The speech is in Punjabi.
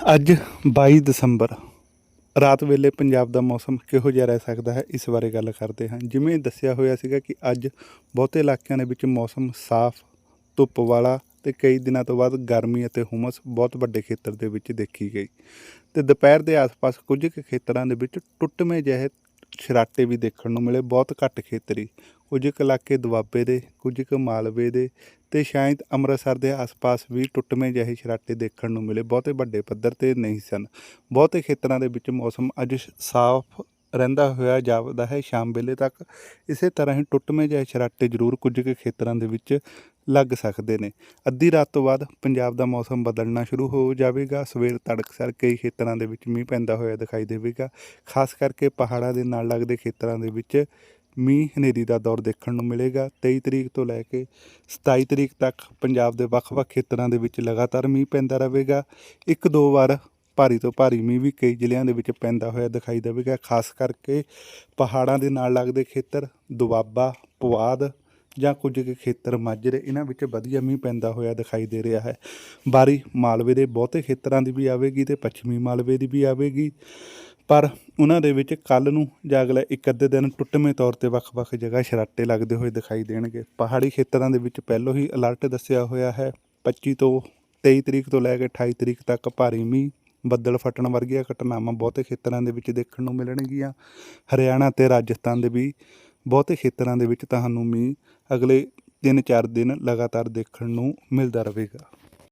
ਅੱਜ 22 ਦਸੰਬਰ, ਰਾਤ ਵੇਲੇ ਪੰਜਾਬ ਦਾ ਮੌਸਮ ਕਿਹੋ ਜਿਹਾ ਰਹਿ ਸਕਦਾ ਹੈ, ਇਸ ਬਾਰੇ ਗੱਲ ਕਰਦੇ ਹਾਂ। ਜਿਵੇਂ ਦੱਸਿਆ ਹੋਇਆ ਸੀਗਾ ਕਿ ਅੱਜ ਬਹੁਤੇ ਇਲਾਕਿਆਂ ਦੇ ਵਿੱਚ ਮੌਸਮ ਸਾਫ਼, ਧੁੱਪ ਵਾਲਾ ਤੇ ਕਈ ਦਿਨਾਂ ਤੋਂ ਬਾਅਦ ਗਰਮੀ ਅਤੇ ਹੁਮਸ ਬਹੁਤ ਵੱਡੇ ਖੇਤਰ ਦੇ ਵਿੱਚ ਦੇਖੀ ਗਈ। ਤੇ ਦੁਪਹਿਰ ਦੇ ਆਸ-ਪਾਸ ਕੁਝ ਕੁ ਖੇਤਰਾਂ ਦੇ ਵਿੱਚ ਟੁੱਟਵੇਂ ਜਿਹੇ ਛਰਾਟੇ ਵੀ ਦੇਖਣ ਨੂੰ ਮਿਲੇ, ਬਹੁਤ ਘੱਟ ਖੇਤਰੀ। ਕੁਝ ਕੁ ਇਲਾਕੇ ਦੁਆਬੇ ਦੇ, ਕੁਝ ਕੁ ਮਾਲਵੇ ਦੇ ਤੇ ਸ਼ਾਇਦ ਅੰਮ੍ਰਿਤਸਰ ਦੇ ਆਸ-ਪਾਸ ਵੀ ਟੁੱਟਵੇਂ ਜਿਹੇ ਸਰਾਟੇ ਦੇਖਣ ਨੂੰ ਮਿਲੇ। ਬਹੁਤੇ ਵੱਡੇ ਪੱਧਰ ਤੇ ਨਹੀਂ ਸਨ। ਬਹੁਤੇ ਖੇਤਰਾਂ ਦੇ ਵਿੱਚ ਮੌਸਮ ਅੱਜ ਸਾਫ਼ ਰਹਿੰਦਾ ਹੋਇਆ ਜਾਪਦਾ ਹੈ। ਸ਼ਾਮ ਵੇਲੇ ਤੱਕ ਇਸੇ ਤਰ੍ਹਾਂ ਹੀ ਟੁੱਟਵੇਂ ਜਿਹੇ ਸਰਾਟੇ ਜ਼ਰੂਰ ਕੁਝ ਕੁ ਖੇਤਰਾਂ ਦੇ ਵਿੱਚ ਲੱਗ ਸਕਦੇ ਨੇ। ਅੱਧੀ ਰਾਤ ਤੋਂ ਬਾਅਦ ਪੰਜਾਬ ਦਾ ਮੌਸਮ ਬਦਲਣਾ ਸ਼ੁਰੂ ਹੋ ਜਾਵੇਗਾ। ਸਵੇਰ ਤੜਕਸਾਰ ਕਈ ਖੇਤਰਾਂ ਦੇ ਵਿੱਚ ਮੀਂਹ ਪੈਂਦਾ ਹੋਇਆ ਦਿਖਾਈ ਦੇਵੇਗਾ। ਖਾਸ ਕਰਕੇ ਪਹਾੜਾਂ ਦੇ ਨਾਲ ਲੱਗਦੇ ਖੇਤਰਾਂ ਦੇ ਵਿੱਚ ਮੀਂਹ ਹਨੇਰੀ ਦਾ ਦੌਰ ਦੇਖਣ ਨੂੰ ਮਿਲੇਗਾ। 23 ਤਰੀਕ ਤੋਂ ਲੈ ਕੇ 27 ਤਰੀਕ ਤੱਕ ਪੰਜਾਬ ਦੇ ਵੱਖ-ਵੱਖ ਖੇਤਰਾਂ ਦੇ ਵਿੱਚ ਲਗਾਤਾਰ ਮੀਂਹ ਪੈਂਦਾ ਰਹੇਗਾ। ਇੱਕ ਦੋ ਵਾਰ ਭਾਰੀ ਤੋਂ ਭਾਰੀ ਮੀਂਹ ਵੀ ਕਈ ਜ਼ਿਲ੍ਹਿਆਂ ਦੇ ਵਿੱਚ ਪੈਂਦਾ ਹੋਇਆ ਦਿਖਾਈ ਦੇਵੇਗਾ। ਖਾਸ ਕਰਕੇ ਪਹਾੜਾਂ ਦੇ ਨਾਲ ਲੱਗਦੇ ਖੇਤਰ, ਦੁਆਬਾ, ਪੁਆਧ ਜਾਂ ਕੁਝ ਕੁ ਖੇਤਰ ਮਾਝਰੇ ਇਹਨਾਂ ਵਿੱਚ ਵਧੀਆ ਮੀਂਹ ਪੈਂਦਾ ਹੋਇਆ ਦਿਖਾਈ ਦੇ ਰਿਹਾ ਹੈ। ਬਾਰੀ ਮਾਲਵੇ ਦੇ ਬਹੁਤੇ ਖੇਤਰਾਂ ਦੀ ਵੀ ਆਵੇਗੀ ਤੇ ਪੱਛਮੀ ਮਾਲਵੇ ਦੀ ਵੀ ਆਵੇਗੀ। ਪਰ ਉਹਨਾਂ ਦੇ ਵਿੱਚ ਕੱਲ ਨੂੰ ਜਾਂ ਅਗਲੇ ਇੱਕ ਅੱਧੇ ਦਿਨ ਟੁੱਟਵੇਂ ਤੌਰ ਤੇ ਵੱਖ-ਵੱਖ ਜਗ੍ਹਾ ਸ਼ਰਾਟੇ ਲੱਗਦੇ ਹੋਏ ਦਿਖਾਈ ਦੇਣਗੇ। ਪਹਾੜੀ ਖੇਤਰਾਂ ਦੇ ਵਿੱਚ ਪਹਿਲੋਂ ਹੀ ਅਲਰਟ ਦੱਸਿਆ ਹੋਇਆ ਹੈ। 25 ਤੋਂ 23 ਤਰੀਕ ਤੋਂ ਲੈ ਕੇ 28 ਤਰੀਕ ਤੱਕ ਭਾਰੀ ਮੀਂਹ, ਬੱਦਲ ਫਟਣ ਵਰਗੀਆਂ ਘਟਨਾਵਾਂ ਬਹੁਤੇ ਖੇਤਰਾਂ ਦੇ ਵਿੱਚ ਦੇਖਣ ਨੂੰ ਮਿਲਣਗੀਆਂ। ਹਰਿਆਣਾ ਤੇ ਰਾਜਸਥਾਨ ਦੇ ਵੀ ਬਹੁਤੇ ਖੇਤਰਾਂ ਦੇ ਵਿੱਚ ਤੁਹਾਨੂੰ ਮੀਂਹ ਅਗਲੇ 3-4 ਦਿਨ ਲਗਾਤਾਰ ਦੇਖਣ ਨੂੰ ਮਿਲਦਾ ਰਹੇਗਾ।